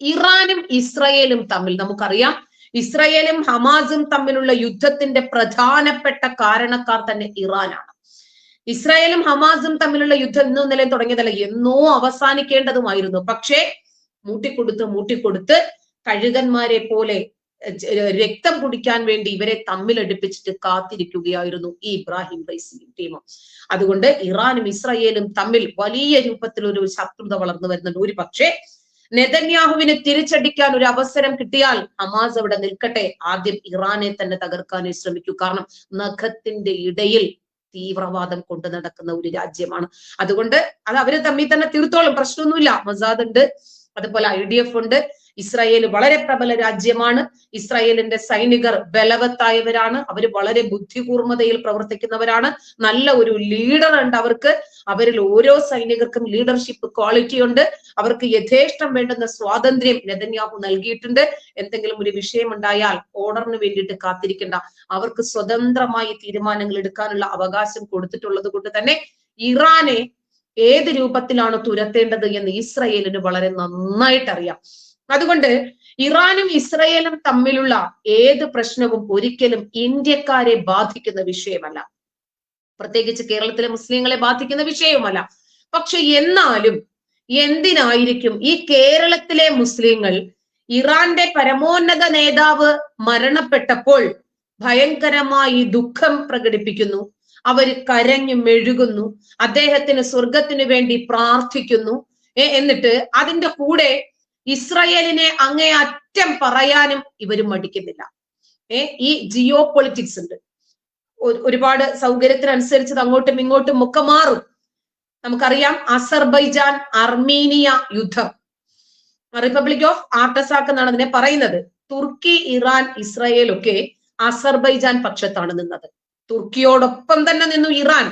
ഇറാനും ഇസ്രയേലും തമ്മിൽ നമുക്കറിയാം. ഇസ്രയേലും ഹമാസും തമ്മിലുള്ള യുദ്ധത്തിന്റെ പ്രധാനപ്പെട്ട കാരണക്കാർ തന്നെ ഇറാനാണ്. ഇസ്രായേലും ഹമാസും തമ്മിലുള്ള യുദ്ധം ഇന്നും നിലയിൽ തുടങ്ങിയതല്ല എന്നോ അവസാനിക്കേണ്ടതുമായിരുന്നു. പക്ഷേ മൂട്ടിക്കൊടുത്ത് മൂട്ടിക്കൊടുത്ത് കഴുകന്മാരെ പോലെ രക്തം കുടിക്കാൻ വേണ്ടി ഇവരെ തമ്മിലടുപ്പിച്ചിട്ട് കാത്തിരിക്കുകയായിരുന്നു ഈ ഇബ്രാഹിം റൈസിയും ടീമും അതുകൊണ്ട് ഇറാനും ഇസ്രയേലും തമ്മിൽ വലിയ രൂപത്തിൽ ഒരു ശത്രുത വളർന്നു വരുന്നുണ്ട്. ഒരു പക്ഷേ നെതന്യാഹുവിന് തിരിച്ചടിക്കാൻ ഒരു അവസരം കിട്ടിയാൽ ഹമാസ് അവിടെ നിൽക്കട്ടെ. ആദ്യം ഇറാനെ തന്നെ തകർക്കാനേ ശ്രമിക്കൂ. കാരണം നഖത്തിന്റെ ഇടയിൽ തീവ്രവാദം കൊണ്ട് നടക്കുന്ന ഒരു രാജ്യമാണ്. അതുകൊണ്ട് അത് അവർ തമ്മിൽ തന്നെ തീർത്തോളും. പ്രശ്നമൊന്നുമില്ല. മസാദ് ഉണ്ട്. അതുപോലെ ഐ ഡി എഫ് ഉണ്ട്. ഇസ്രായേൽ വളരെ പ്രബല രാജ്യമാണ്. ഇസ്രായേലിന്റെ സൈനികർ ബലവത്തായവരാണ്. അവർ വളരെ ബുദ്ധികൂർമ്മതയിൽ പ്രവർത്തിക്കുന്നവരാണ്. നല്ല ഒരു ലീഡർ ഉണ്ട് അവർക്ക്. അവരിൽ ഓരോ സൈനികർക്കും ലീഡർഷിപ്പ് ക്വാളിറ്റി ഉണ്ട്. അവർക്ക് യഥേഷ്ടം വേണ്ടുന്ന സ്വാതന്ത്ര്യം നെതന്യാഹു നൽകിയിട്ടുണ്ട്. എന്തെങ്കിലും ഒരു വിഷയം ഉണ്ടായാൽ ഓർഡറിന് വേണ്ടിയിട്ട് കാത്തിരിക്കേണ്ട. അവർക്ക് സ്വതന്ത്രമായി തീരുമാനങ്ങൾ എടുക്കാനുള്ള അവകാശം കൊടുത്തിട്ടുള്ളത് കൊണ്ട് തന്നെ ഇറാനെ ഏത് രൂപത്തിലാണ് തുരത്തേണ്ടത് എന്ന് ഇസ്രയേലിന് വളരെ നന്നായിട്ട് അറിയാം അതുകൊണ്ട് ഇറാനും ഇസ്രയേലും തമ്മിലുള്ള ഏത് പ്രശ്നവും ഒരിക്കലും ഇന്ത്യക്കാരെ ബാധിക്കുന്ന വിഷയമല്ല. പ്രത്യേകിച്ച് കേരളത്തിലെ മുസ്ലിങ്ങളെ ബാധിക്കുന്ന വിഷയവുമല്ല പക്ഷെ എന്നാലും എന്തിനായിരിക്കും ഈ കേരളത്തിലെ മുസ്ലിങ്ങൾ ഇറാന്റെ പരമോന്നത നേതാവ് മരണപ്പെട്ടപ്പോൾ ഭയങ്കരമായി ദുഃഖം പ്രകടിപ്പിക്കുന്നു? അവർ കരഞ്ഞു മെഴുകുന്നു. അദ്ദേഹത്തിന് സ്വർഗത്തിനു വേണ്ടി പ്രാർത്ഥിക്കുന്നു. എന്നിട്ട് അതിന്റെ കൂടെ ഇസ്രയേലിനെ അങ്ങേ അറ്റം പറയാനും ഇവർ മടിക്കുന്നില്ല. ഏ ഈ ജിയോ പൊളിറ്റിക്സ് ഉണ്ട് ഒരുപാട് സൗകര്യത്തിനനുസരിച്ച് അങ്ങോട്ടും ഇങ്ങോട്ടും ഒക്കെ മാറും. നമുക്കറിയാം അസർബൈജാൻ അർമീനിയ യുദ്ധം. റിപ്പബ്ലിക് ഓഫ് ആർട്ടസാക്ക് എന്നാണ് അതിനെ പറയുന്നത്. തുർക്കി ഇറാൻ ഇസ്രായേൽ ഒക്കെ അസർബൈജാൻ പക്ഷത്താണ് നിന്നത്. തുർക്കിയോടൊപ്പം തന്നെ നിന്നു ഇറാൻ.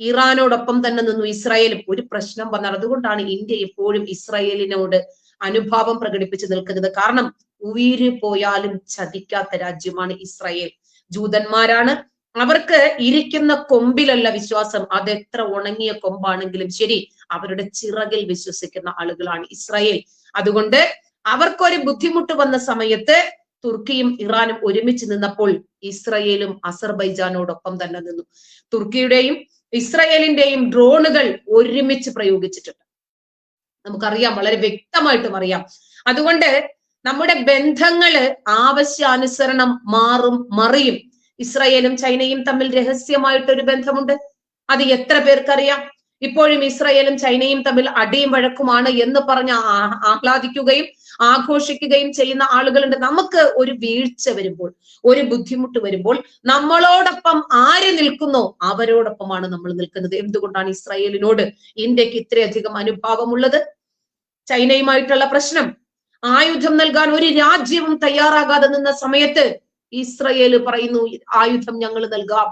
ഇറാനോടൊപ്പം തന്നെ നിന്നു ഇസ്രായേലും. ഒരു പ്രശ്നം വന്നാൽ അതുകൊണ്ടാണ് ഇന്ത്യ എപ്പോഴും ഇസ്രായേലിനോട് അനുഭാവം പ്രകടിപ്പിച്ച് നിൽക്കുന്നത്. കാരണം ഉയിര് പോയാലും ചതിക്കാത്ത രാജ്യമാണ് ഇസ്രായേൽ. ജൂതന്മാരാണ്. അവർക്ക് ഇരിക്കുന്ന കൊമ്പിലല്ല വിശ്വാസം. അത് എത്ര ഉണങ്ങിയ കൊമ്പാണെങ്കിലും ശരി അവരുടെ ചിറകിൽ വിശ്വസിക്കുന്ന ആളുകളാണ് ഇസ്രായേൽ. അതുകൊണ്ട് അവർക്കൊരു ബുദ്ധിമുട്ട് വന്ന സമയത്ത് തുർക്കിയും ഇറാനും ഒരുമിച്ച് നിന്നപ്പോൾ ഇസ്രയേലും അസർബൈജാനോടൊപ്പം തന്നെ നിന്നു. തുർക്കിയുടെയും ഇസ്രയേലിന്റെയും ഡ്രോണുകൾ ഒരുമിച്ച് പ്രയോഗിച്ചിട്ടുണ്ട്. നമുക്കറിയാം വളരെ വ്യക്തമായിട്ടും അറിയാം. അതുകൊണ്ട് നമ്മുടെ ബന്ധങ്ങൾ ആവശ്യാനുസരണം മാറും മറിയും. ഇസ്രയേലും ചൈനയും തമ്മിൽ രഹസ്യമായിട്ടൊരു ബന്ധമുണ്ട്. അത് എത്ര പേർക്കറിയാം? ഇപ്പോഴും ഇസ്രയേലും ചൈനയും തമ്മിൽ അടിയും വഴക്കുമാണ് എന്ന് പറഞ്ഞ് ആഹ്ലാദിക്കുകയും ആഘോഷിക്കുകയും ചെയ്യുന്ന ആളുകളുണ്ട്. നമുക്ക് ഒരു വീഴ്ച വരുമ്പോൾ ഒരു ബുദ്ധിമുട്ട് വരുമ്പോൾ നമ്മളോടൊപ്പം ആര് നിൽക്കുന്നോ? അവരോടൊപ്പമാണ് നമ്മൾ നിൽക്കുന്നത്. എന്തുകൊണ്ടാണ് ഇസ്രായേലിനോട് ഇന്ത്യയ്ക്ക് ഇത്രയധികം അനുഭാവമുള്ളത്? ചൈനയുമായിട്ടുള്ള പ്രശ്നം. ആയുധം നൽകാൻ ഒരു രാജ്യവും തയ്യാറാകാതെ നിന്ന സമയത്ത് ഇസ്രയേൽ പറയുന്നു ആയുധം ഞങ്ങൾ നൽകാം.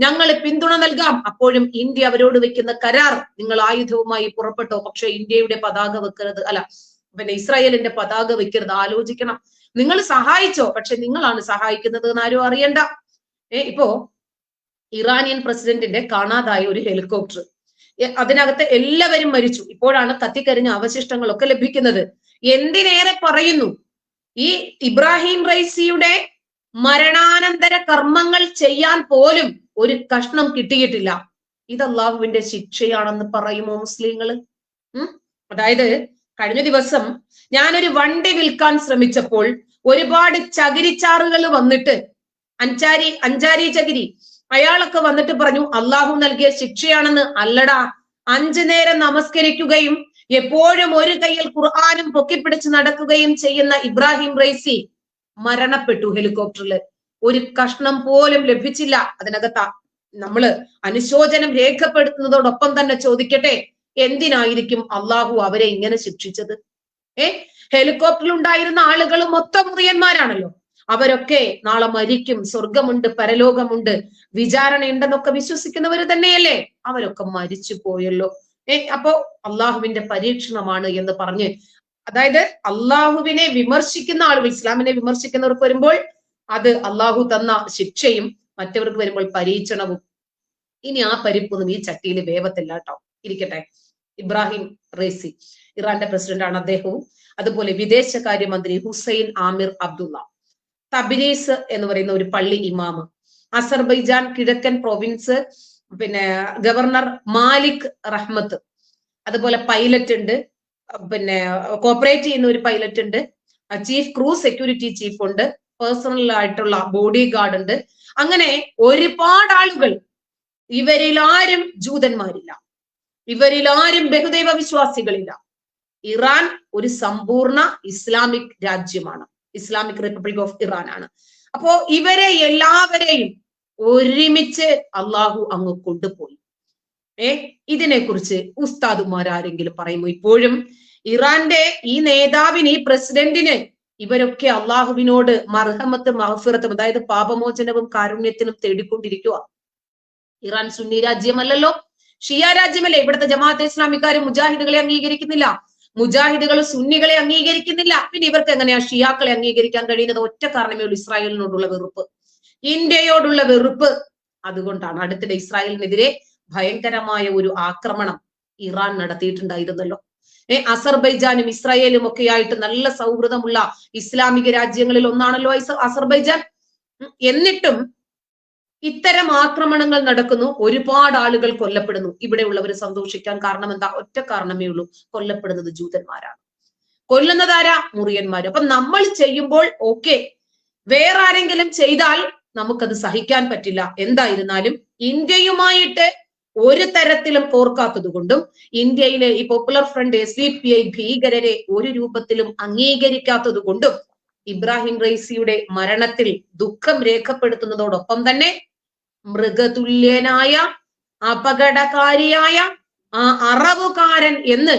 ഞങ്ങൾ പിന്തുണ നൽകാം. അപ്പോഴും ഇന്ത്യ അവരോട് വെക്കുന്ന കരാർ നിങ്ങൾ ആയുധവുമായി പുറപ്പെട്ടോ? പക്ഷെ ഇന്ത്യയുടെ പതാക വെക്കരുത്. അല്ല പിന്നെ ഇസ്രായേലിന്റെ പതാക വെക്കരുത്. ആലോചിക്കണം. നിങ്ങൾ സഹായിച്ചോ? പക്ഷെ നിങ്ങളാണ് സഹായിക്കുന്നത് എന്ന് ആരും അറിയണ്ട. ഏ ഇപ്പോ ഇറാനിയൻ പ്രസിഡന്റിന്റെ കാണാതായ ഒരു ഹെലികോപ്റ്റർ. അതിനകത്ത് എല്ലാവരും മരിച്ചു. ഇപ്പോഴാണ് കത്തിക്കരിഞ്ഞ അവശിഷ്ടങ്ങളൊക്കെ ലഭിക്കുന്നത്. എന്തിനേറെ പറയുന്നു? ഈ ഇബ്രാഹിം റൈസിയുടെ മരണാനന്തര കർമ്മങ്ങൾ ചെയ്യാൻ പോലും ഒരു കഷ്ണം കിട്ടിയിട്ടില്ല. ഇത് അള്ളാഹുവിന്റെ ശിക്ഷയാണെന്ന് പറയുമോ മുസ്ലിങ്ങൾ? അതായത് കഴിഞ്ഞ ദിവസം ഞാനൊരു വണ്ടി വിൽക്കാൻ ശ്രമിച്ചപ്പോൾ ഒരുപാട് ചകിരിച്ചാറുകൾ വന്നിട്ട് അഞ്ചാരി അഞ്ചാരി ചകിരി. അയാളൊക്കെ വന്നിട്ട് പറഞ്ഞു അള്ളാഹു നൽകിയ ശിക്ഷയാണെന്ന് അല്ലടാ. അഞ്ചു നേരം നമസ്കരിക്കുകയും എപ്പോഴും ഒരു കയ്യിൽ ഖുർആാനും പൊക്കിപ്പിടിച്ച് നടക്കുകയും ചെയ്യുന്ന ഇബ്രാഹിം റൈസി മരണപ്പെട്ടു ഹെലികോപ്റ്ററിൽ. ഒരു കഷ്ണം പോലും ലഭിച്ചില്ല അതിനകത്താ. നമ്മൾ അനുശോചനം രേഖപ്പെടുത്തുന്നതോടൊപ്പം തന്നെ ചോദിക്കട്ടെ? എന്തിനായിരിക്കും അള്ളാഹു അവരെ ഇങ്ങനെ ശിക്ഷിച്ചത്? ഏ? ഹെലികോപ്റ്ററിൽ ഉണ്ടായിരുന്ന ആളുകൾ മൊത്തം മുറിയന്മാരാണല്ലോ അവരൊക്കെ നാളെ മരിക്കും സ്വർഗമുണ്ട് പരലോകമുണ്ട് വിചാരണയുണ്ടെന്നൊക്കെ വിശ്വസിക്കുന്നവർ തന്നെയല്ലേ? അവരൊക്കെ മരിച്ചു പോയല്ലോ. ഏ അപ്പോ അള്ളാഹുവിന്റെ പരീക്ഷണമാണ് എന്ന് പറഞ്ഞ് അതായത് അള്ളാഹുവിനെ വിമർശിക്കുന്ന ആളുകൾ ഇസ്ലാമിനെ വിമർശിക്കുന്നവർക്ക് വരുമ്പോൾ അത് അള്ളാഹു തന്ന ശിക്ഷയും മറ്റവർക്ക് വരുമ്പോൾ പരീക്ഷണവും. ഇനി ആ പരിപ്പൊന്നും ഈ ചട്ടിയിൽ വേവത്തില്ല കേട്ടോ. ഇരിക്കട്ടെ. ഇബ്രാഹിം റേസി ഇറാന്റെ പ്രസിഡന്റാണ് അദ്ദേഹവും. അതുപോലെ വിദേശകാര്യമന്ത്രി ഹുസൈൻ ആമിർ അബ്ദുള്ള തബിലീസ് എന്ന് പറയുന്ന ഒരു പള്ളി ഇമാമ് അസർബൈജാൻ കിഴക്കൻ പ്രൊവിൻസ് പിന്നെ ഗവർണർ മാലിക് റഹ്മത്ത് അതുപോലെ പൈലറ്റ് ഉണ്ട് പിന്നെ കോപ്പറേറ്റ് ചെയ്യുന്ന ഒരു പൈലറ്റ് ഉണ്ട് ചീഫ് ക്രൂ സെക്യൂരിറ്റി ചീഫ് ഉണ്ട് പേഴ്സണൽ ആയിട്ടുള്ള ബോഡി ഗാർഡ് ഉണ്ട്. അങ്ങനെ ഒരുപാട് ആളുകൾ ഇവരിൽ ആരും ജൂതന്മാരില്ല. ഇവരിൽ ആരും ബഹുദൈവ വിശ്വാസികളില്ല ഇറാൻ ഒരു സമ്പൂർണ ഇസ്ലാമിക് രാജ്യമാണ്. ഇസ്ലാമിക് റിപ്പബ്ലിക് ഓഫ് ഇറാൻ ആണ്. അപ്പോ ഇവരെ എല്ലാവരെയും ഒരുമിച്ച് അള്ളാഹു അങ്ങ് കൊണ്ടുപോയി. ഏ ഇതിനെക്കുറിച്ച് ഉസ്താദുമാർ ആരെങ്കിലും പറയുമോ? ഇപ്പോഴും ഇറാന്റെ ഈ നേതാവിന് ഈ പ്രസിഡന്റിന് ഇവരൊക്കെ അള്ളാഹുവിനോട് മർഹമത്ത് മഹഫിറത്തും അതായത് പാപമോചനവും കാരുണ്യത്തിനും തേടിക്കൊണ്ടിരിക്കുക ഇറാൻ സുന്നി രാജ്യമല്ലല്ലോ. ഷിയ രാജ്യമല്ലേ? ഇവിടുത്തെ ജമാഅത്തെ ഇസ്ലാമിക്കാർ മുജാഹിദുകളെ അംഗീകരിക്കുന്നില്ല. മുജാഹിദുകൾ സുന്നികളെ അംഗീകരിക്കുന്നില്ല. പിന്നെ ഇവർക്ക് എങ്ങനെയാ ഷിയാക്കളെ അംഗീകരിക്കാൻ കഴിയുന്നത്? ഒറ്റ കാരണമേ ഉള്ളൂ ഇസ്രായേലിനോടുള്ള വെറുപ്പ്. ഇന്ത്യയോടുള്ള വെറുപ്പ് അതുകൊണ്ടാണ് അടുത്തിടെ ഇസ്രായേലിനെതിരെ ഭയങ്കരമായ ഒരു ആക്രമണം ഇറാൻ നടത്തിയിട്ടുണ്ടായിരുന്നല്ലോ. ഏർ അസർബൈജാനും ഇസ്രായേലും ഒക്കെ ആയിട്ട് നല്ല സൗഹൃദമുള്ള ഇസ്ലാമിക രാജ്യങ്ങളിൽ ഒന്നാണല്ലോ അസർബൈജാൻ. എന്നിട്ടും ഇത്തരം ആക്രമണങ്ങൾ നടക്കുന്നു. ഒരുപാട് ആളുകൾ കൊല്ലപ്പെടുന്നു. ഇവിടെയുള്ളവർ സന്തോഷിക്കാൻ കാരണം എന്താ? ഒറ്റ കാരണമേ ഉള്ളൂ. കൊല്ലപ്പെടുന്നത് ജൂതന്മാരാണ്. കൊല്ലുന്നതാരാ മുറിയന്മാർ അപ്പൊ നമ്മൾ ചെയ്യുമ്പോൾ ഓക്കെ. വേറെ ആരെങ്കിലും ചെയ്താൽ നമുക്കത് സഹിക്കാൻ പറ്റില്ല. എന്തായിരുന്നാലും ഇന്ത്യയുമായിട്ട് ഒരു തരത്തിലും കോർക്കാത്തത് കൊണ്ടും ഇന്ത്യയിലെ ഈ popular front S D P I ഭീകരരെ ഒരു രൂപത്തിലും അംഗീകരിക്കാത്തത് കൊണ്ടും ഇബ്രാഹിം റൈസിയുടെ മരണത്തിൽ ദുഃഖം രേഖപ്പെടുത്തുന്നതോടൊപ്പം തന്നെ മൃഗതുല്യനായ അപകടകാരിയായ ആ അറവുകാരൻ എന്ന്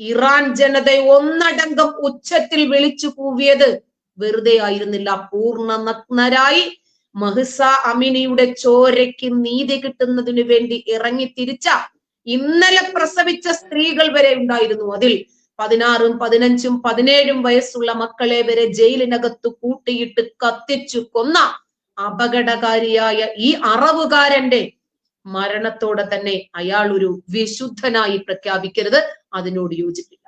ഇറാൻ ജനതയെ ഒന്നടങ്കം ഉച്ചത്തിൽ വിളിച്ചു കൂവിയത് വെറുതെ ആയിരുന്നില്ല. പൂർണ നഗ്നരായി മഹിസ അമിനിയുടെ ചോരയ്ക്ക് നീതി കിട്ടുന്നതിനു വേണ്ടി ഇറങ്ങി തിരിച്ച ഇന്നലെ പ്രസവിച്ച സ്ത്രീകൾ വരെ ഉണ്ടായിരുന്നു. അതിൽ പതിനാറും പതിനഞ്ചും പതിനേഴും വയസ്സുള്ള മക്കളെ വരെ ജയിലിനകത്ത് കൂട്ടിയിട്ട് കത്തിച്ചു കൊന്ന അപകടകാരിയായ ഈ അറവുകാരന്റെ മരണത്തോടെ തന്നെ അയാൾ ഒരു വിശുദ്ധനായി പ്രഖ്യാപിക്കരുത്. അതിനോട് യോജിപ്പില്ല.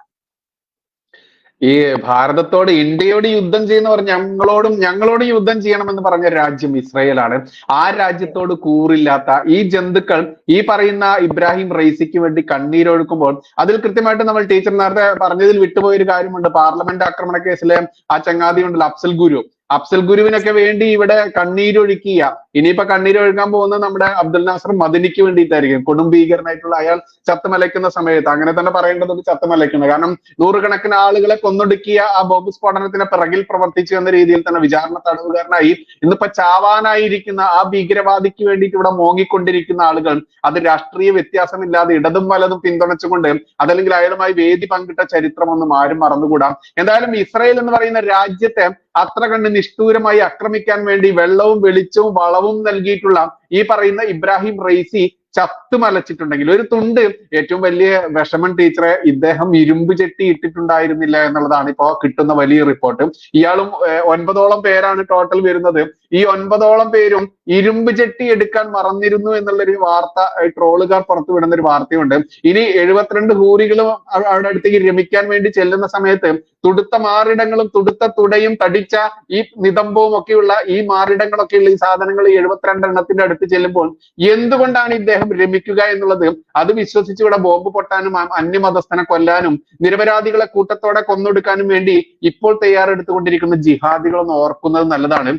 ഈ ഭാരതത്തോട് ഇന്ത്യയോട് യുദ്ധം ചെയ്യുന്ന പറഞ്ഞ ഞങ്ങളോടും ഞങ്ങളോട് യുദ്ധം ചെയ്യണമെന്ന് പറഞ്ഞ രാജ്യം ഇസ്രയേലാണ്. ആ രാജ്യത്തോട് കൂറില്ലാത്ത ഈ ജന്തുക്കൾ ഈ പറയുന്ന ഇബ്രാഹിം റൈസിക്ക് വേണ്ടി കണ്ണീരൊഴുക്കുമ്പോൾ അതിൽ കൃത്യമായിട്ട് നമ്മൾ ടീച്ചർ നേരത്തെ പറഞ്ഞതിൽ വിട്ടുപോയൊരു കാര്യമുണ്ട്. പാർലമെന്റ് ആക്രമണ കേസിലെ ആ ചങ്ങാതി ഉണ്ടല്ലോ അഫ്സൽ ഗുരു. അഫ്സൽ ഗുരുവിനൊക്കെ വേണ്ടി ഇവിടെ കണ്ണീരൊഴുക്കിയ ഇനിയിപ്പോ കണ്ണീരൊഴുക്കാൻ പോകുന്ന നമ്മുടെ അബ്ദുൽ നാസർ മദിനിക്ക് വേണ്ടിയിട്ടായിരിക്കും. കൊടും ഭീകരനായിട്ടുള്ള അയാൾ ചത്തുമലയ്ക്കുന്ന സമയത്ത്. അങ്ങനെ തന്നെ പറയേണ്ടത് ചത്തുമലയ്ക്കുന്നത് കാരണം നൂറുകണക്കിന് ആളുകളെ കൊന്നൊടുക്കിയ ആ ബോംബ് സ്ഫോടനത്തിന് പിറകിൽ പ്രവർത്തിച്ചു എന്ന രീതിയിൽ തന്നെ വിചാരണ തടവുകാരനായി ഇന്നിപ്പോ ചാവാനായിരിക്കുന്ന ആ ഭീകരവാദിക്ക് വേണ്ടിയിട്ട് ഇവിടെ മോങ്ങിക്കൊണ്ടിരിക്കുന്ന ആളുകൾ അത് രാഷ്ട്രീയ വ്യത്യാസമില്ലാതെ ഇടതും വലതും പിന്തുണച്ചുകൊണ്ട് അതല്ലെങ്കിൽ അയാളുമായി വേദി പങ്കിട്ട ചരിത്രമൊന്നും ആരും മറന്നുകൂടാ. എന്തായാലും ഇസ്രായേൽ എന്ന് പറയുന്ന രാജ്യത്തെ അത്ര കണ്ട് നിഷ്ഠൂരമായി ആക്രമിക്കാൻ വേണ്ടി വെള്ളവും വെളിച്ചവും വളവും നൽകിയിട്ടുള്ള ഈ പറയുന്ന ഇബ്രാഹിം റൈസി ചത്തുമലച്ചിട്ടുണ്ടെങ്കിൽ ഒരു തുണ്ട് ഏറ്റവും വലിയ വിഷമൻ ടീച്ചറെ ഇദ്ദേഹം ഇരുമ്പ് ചെട്ടി ഇട്ടിട്ടുണ്ടായിരുന്നില്ല എന്നുള്ളതാണ് ഇപ്പോ കിട്ടുന്ന വലിയ റിപ്പോർട്ട് ഇയാളും ഒൻപതോളം പേരാണ് ടോട്ടൽ വരുന്നത്. ഈ ഒൻപതോളം പേരും ഇരുമ്പ് ചെട്ടി എടുക്കാൻ മറന്നിരുന്നു എന്നുള്ള ഒരു വാർത്ത ട്രോളുകാർ പുറത്തു വിടുന്ന ഒരു വാർത്തയുണ്ട്. ഇനി എഴുപത്തിരണ്ട് ഹൂറികളും അവിടെ അടുത്തേക്ക് രമിക്കാൻ വേണ്ടി ചെല്ലുന്ന സമയത്ത് തുടുത്ത മാറിടങ്ങളും തുടുത്ത തുടയും തടിച്ച ഈ നിതംബവും ഒക്കെയുള്ള ഈ മാറിടങ്ങളൊക്കെയുള്ള ഈ സാധനങ്ങൾ എഴുപത്തിരണ്ട് എണ്ണത്തിന്റെ അടുത്ത് ചെല്ലുമ്പോൾ എന്തുകൊണ്ടാണ് ഇദ്ദേഹം രമിക്കുക എന്നുള്ളത്? അത് വിശ്വസിച്ച് ഇവിടെ ബോംബ് പൊട്ടാനും അന്യമതസ്ഥനെ കൊല്ലാനും നിരപരാധികളെ കൂട്ടത്തോടെ കൊന്നൊടുക്കാനും വേണ്ടി ഇപ്പോൾ തയ്യാറെടുത്തുകൊണ്ടിരിക്കുന്ന ജിഹാദികളൊന്ന് ഓർക്കുന്നത് നല്ലതാണ്.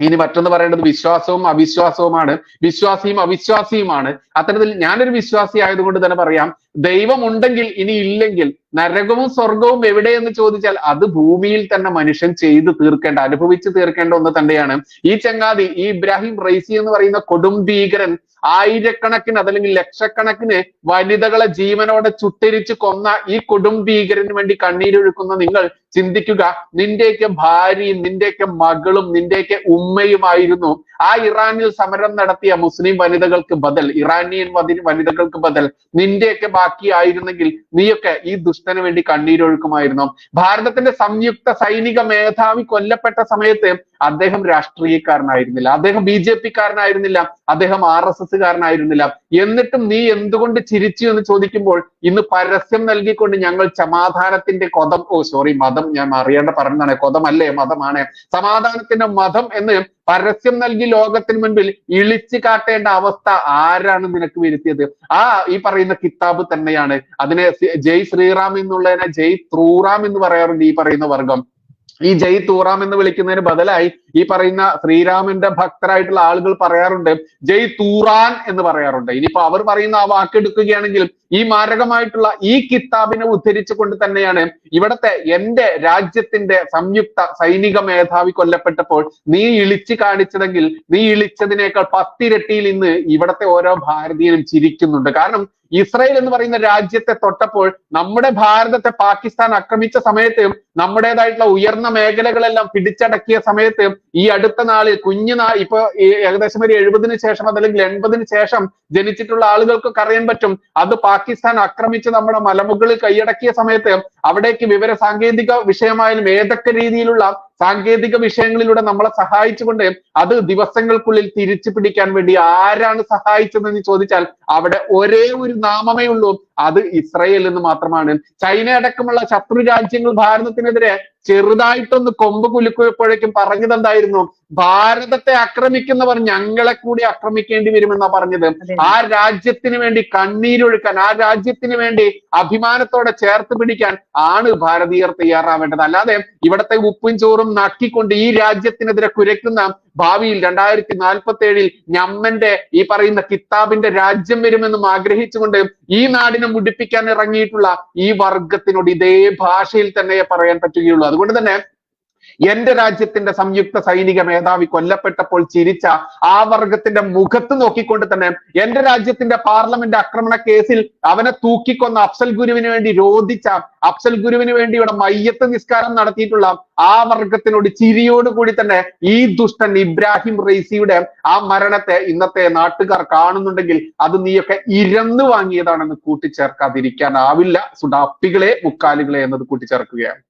ഇനി മറ്റൊന്ന് പറയേണ്ടത് വിശ്വാസവും അവിശ്വാസവുമാണ്. വിശ്വാസിയും അവിശ്വാസിയുമാണ്. അത്തരത്തിൽ ഞാനൊരു വിശ്വാസി ആയതുകൊണ്ട് തന്നെ പറയാം ദൈവം ഉണ്ടെങ്കിൽ ഇനി ഇല്ലെങ്കിൽ നരകവും സ്വർഗവും എവിടെയെന്ന് ചോദിച്ചാൽ അത് ഭൂമിയിൽ തന്നെ മനുഷ്യൻ ചെയ്തു തീർക്കേണ്ട അനുഭവിച്ചു തീർക്കേണ്ട ഒന്ന് തന്നെയാണ്. ഈ ചങ്ങാതി ഈ ഇബ്രാഹിം റൈസി എന്ന് പറയുന്ന കൊടും ഭീകരൻ ആയിരക്കണക്കിന് അതല്ലെങ്കിൽ ലക്ഷക്കണക്കിന് വനിതകളെ ജീവനോടെ ചുട്ടരിച്ച് കൊന്ന ഈ കൊടും ഭീകരന് വേണ്ടി കണ്ണീരൊഴുക്കുന്ന നിങ്ങൾ ചിന്തിക്കുക നിന്റെയൊക്കെ ഭാര്യയും നിന്റെയൊക്കെ മകളും നിന്റെയൊക്കെ ഉമ്മയുമായിരുന്നു. ആ ഇറാനിൽ സമരം നടത്തിയ മുസ്ലിം വനിതകൾക്ക് ബദൽ ഇറാനിയൻ വനിതകൾക്ക് ബദൽ. നിന്റെയൊക്കെ ബാക്കിയായിരുന്നെങ്കിൽ നീയൊക്കെ ഈ ദുഷ്ടന് വേണ്ടി കണ്ണീരൊഴുക്കുമായിരുന്നു? ഭാരതത്തിന്റെ സംയുക്ത സൈനിക മേധാവി കൊല്ലപ്പെട്ട സമയത്ത് അദ്ദേഹം രാഷ്ട്രീയക്കാരനായിരുന്നില്ല. അദ്ദേഹം ബി ജെ പിക്കാരനായിരുന്നില്ല. അദ്ദേഹം ആർ എസ് എസ് കാരനായിരുന്നില്ല എന്നിട്ടും നീ എന്തുകൊണ്ട് ചിരിച്ചു എന്ന് ചോദിക്കുമ്പോൾ ഇന്ന് പരസ്യം നൽകിക്കൊണ്ട് ഞങ്ങൾ സമാധാനത്തിന്റെ കൊതം ഓ സോറി മതം ഞാൻ അറിയേണ്ട പറഞ്ഞതാണ്. കൊതമല്ലേ മതമാണ്. സമാധാനത്തിന്റെ മതം എന്ന് പരസ്യം നൽകി ലോകത്തിന് മുൻപിൽ ഇളിച്ചു കാട്ടേണ്ട അവസ്ഥ ആരാണ് നിനക്ക് വരുത്തിയത്? ആ ഈ പറയുന്ന കിതാബ് തന്നെയാണ്. അതിനെ ജയ് ശ്രീറാം എന്നുള്ളതിനെ ജയ് ത്രൂറാം എന്ന് പറയാറുണ്ട് ഈ പറയുന്ന വർഗം. ഈ ജയ് തൂറാം എന്ന് വിളിക്കുന്നതിന് ബദലായി ഈ പറയുന്ന ശ്രീരാമന്റെ ഭക്തരായിട്ടുള്ള ആളുകൾ പറയാറുണ്ട് ജയ് തൂറാൻ എന്ന് പറയാറുണ്ട്. ഇനിയിപ്പോ അവർ പറയുന്ന ആ വാക്ക് എടുക്കുകയാണെങ്കിൽ ഈ മാരകമായിട്ടുള്ള ഈ കിതാബിനെ ഉദ്ധരിച്ചുകൊണ്ട് തന്നെയാണ് ഇവിടത്തെ എന്റെ രാജ്യത്തിന്റെ സംയുക്ത സൈനിക മേധാവി കൊല്ലപ്പെട്ടപ്പോൾ നീ ഇളിച്ചു കാണിച്ചതെങ്കിൽ നീ ഇളിച്ചതിനേക്കാൾ പത്തിരട്ടിയിൽ ഇന്ന് ഇവിടത്തെ ഓരോ ഭാരതീയനും ചിരിക്കുന്നുണ്ട്. കാരണം ഇസ്രായേൽ എന്ന് പറയുന്ന രാജ്യത്തെ തൊട്ടപ്പോൾ നമ്മുടെ ഭാരതത്തെ പാകിസ്ഥാൻ ആക്രമിച്ച സമയത്തും നമ്മുടേതായിട്ടുള്ള ഉയർന്ന മേഖലകളെല്ലാം പിടിച്ചടക്കിയ സമയത്തും ഈ അടുത്ത നാളിൽ കുഞ്ഞു നാ ഇപ്പൊ ഏകദേശം ഒരു എഴുപതിന് ശേഷം അതല്ലെങ്കിൽ എൺപതിന് ശേഷം ജനിച്ചിട്ടുള്ള ആളുകൾക്കൊക്കെ അറിയാൻ പറ്റും. അത് പാകിസ്ഥാൻ ആക്രമിച്ച് നമ്മുടെ മലമുകളിൽ കൈയടക്കിയ സമയത്ത് അവിടേക്ക് വിവര സാങ്കേതിക വിഷയമായാലും ഏതൊക്കെ രീതിയിലുള്ള സാങ്കേതിക വിഷയങ്ങളിലൂടെ നമ്മളെ സഹായിച്ചുകൊണ്ട് അത് ദിവസങ്ങൾക്കുള്ളിൽ തിരിച്ചു പിടിക്കാൻ വേണ്ടി ആരാണ് സഹായിച്ചതെന്ന് ചോദിച്ചാൽ അവിടെ ഒരേ ഒരു നാമമേ ഉള്ളൂ. അത് ഇസ്രയേൽ എന്ന് മാത്രമാണ്. ചൈന അടക്കമുള്ള ശത്രു രാജ്യങ്ങൾ ഭാരതത്തിനെതിരെ ചെറുതായിട്ടൊന്ന് കൊമ്പ് കുലുക്കുമ്പോഴേക്കും പറഞ്ഞത് എന്തായിരുന്നു ഭാരതത്തെ ആക്രമിക്കുന്നവർ ഞങ്ങളെ കൂടി ആക്രമിക്കേണ്ടി വരുമെന്നാ പറഞ്ഞത്. ആ രാജ്യത്തിന് വേണ്ടി കണ്ണീരൊഴുക്കാൻ ആ രാജ്യത്തിന് വേണ്ടി അഭിമാനത്തോടെ ചേർത്ത് പിടിക്കാൻ ആണ് ഭാരതീയർ തയ്യാറാവേണ്ടത്. അല്ലാതെ ഇവിടത്തെ ഉപ്പും ചോറും നക്കിക്കൊണ്ട് ഈ രാജ്യത്തിനെതിരെ കുരയ്ക്കുന്ന ഭാവിയിൽ രണ്ടായിരത്തി നാൽപ്പത്തി ഏഴിൽ ഞമ്മന്റെ ഈ പറയുന്ന കിതാബിന്റെ രാജ്യം വരുമെന്നും ആഗ്രഹിച്ചുകൊണ്ട് ഈ നാടിനെ മുടിപ്പിക്കാൻ ഇറങ്ങിയിട്ടുള്ള ഈ വർഗത്തിനോട് ഇതേ ഭാഷയിൽ തന്നെ പറയാൻ പറ്റുകയുള്ളൂ. അതുകൊണ്ട് തന്നെ എന്റെ രാജ്യത്തിന്റെ സംയുക്ത സൈനിക മേധാവി കൊല്ലപ്പെട്ടപ്പോൾ ചിരിച്ച ആ വർഗത്തിന്റെ മുഖത്ത് നോക്കിക്കൊണ്ട് തന്നെ എന്റെ രാജ്യത്തിന്റെ പാർലമെന്റ് ആക്രമണ കേസിൽ അവനെ തൂക്കിക്കൊന്ന അഫ്സൽ ഗുരുവിന് വേണ്ടി രോധിച്ച അഫ്സൽ ഗുരുവിന് വേണ്ടി ഇവിടെ മയ്യത്ത് നിസ്കാരം നടത്തിയിട്ടുള്ള ആ വർഗത്തിനോട് ചിരിയോടുകൂടി തന്നെ ഈ ദുഷ്ടൻ ഇബ്രാഹിം റൈസിയുടെ ആ മരണത്തെ ഇന്നത്തെ നാട്ടുകാർ കാണുന്നുണ്ടെങ്കിൽ അത് നീയൊക്കെ ഇരന്നു വാങ്ങിയതാണെന്ന് കൂട്ടിച്ചേർക്കാതിരിക്കാനാവില്ല. സുഡാപ്പികളെ മുക്കാലുകളെ എന്നത് കൂട്ടിച്ചേർക്കുകയാണ്.